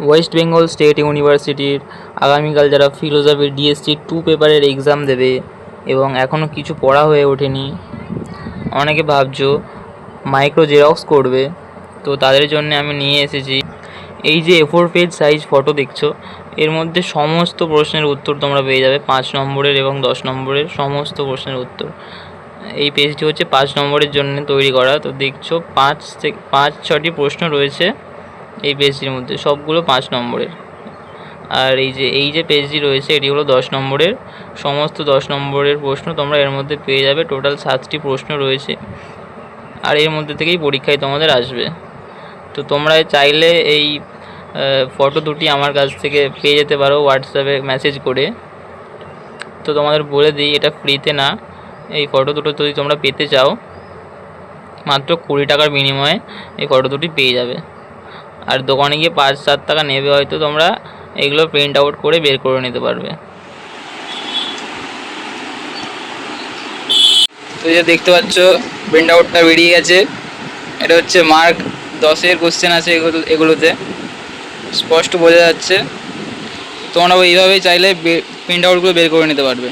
West Bengal state ইউনিভার্সিটির আগামীকাল যারা ফিলোসফি ডিএসসি টু পেপারের এক্সাম দেবে এবং এখনও কিছু পড়া হয়ে ওঠেনি, অনেকে ভাবছ মাইক্রো জেরক্স করবে, তো তাদের জন্য আমি নিয়ে এসেছি। এই যে A four page size photo দেখছ, এর মধ্যে সমস্ত প্রশ্নের উত্তর তোমরা পেয়ে যাবে, পাঁচ নম্বরের এবং দশ নম্বরের সমস্ত প্রশ্নের উত্তর। এই পেজটি হচ্ছে পাঁচ নম্বরের জন্য তৈরি করা, তো দেখছ পাঁচ থেকে, পাঁচ ছটি প্রশ্ন রয়েছে। এই পেজটির মধ্যে, সবগুলো পাঁচ নম্বরের। আর এই যে এই যে পেজটি রয়েছে, এটি হলো দশ নম্বরের। সমস্ত দশ নম্বরের প্রশ্ন তোমরা এর মধ্যে পেয়ে যাবে। টোটাল সাতটি প্রশ্ন রয়েছে। আর এর মধ্যে থেকেই পরীক্ষায় তোমাদের আসবে। তো তোমরা চাইলে এই ফটো দুটি আমার কাছ থেকে পেয়ে যেতে পারো হোয়াটসঅ্যাপে মেসেজ করে। তো তোমাদের বলে দিই, এটা ফ্রিতে না। এই ফটো দুটো যদি তোমরা পেতে চাও, মাত্র কুড়ি টাকার বিনিময়ে এই ফটো দুটি পেয়ে যাবে। আর দোকানে গিয়ে পাঁচ সাত টাকা নেবে হয়তো তোমরা এগুলো প্রিন্ট আউট করে বের করে নিতে পারবে। তো যে দেখতে পাচ্ছ প্রিন্ট আউটটা বেরিয়ে গেছে। এটা হচ্ছে মার্ক দশের কোশ্চেন আছে এগুলো, এগুলোতে। স্পষ্ট বোঝা যাচ্ছে। তোমরা এইভাবেই চাইলে প্রিন্ট আউটগুলো বের করে নিতে পারবে।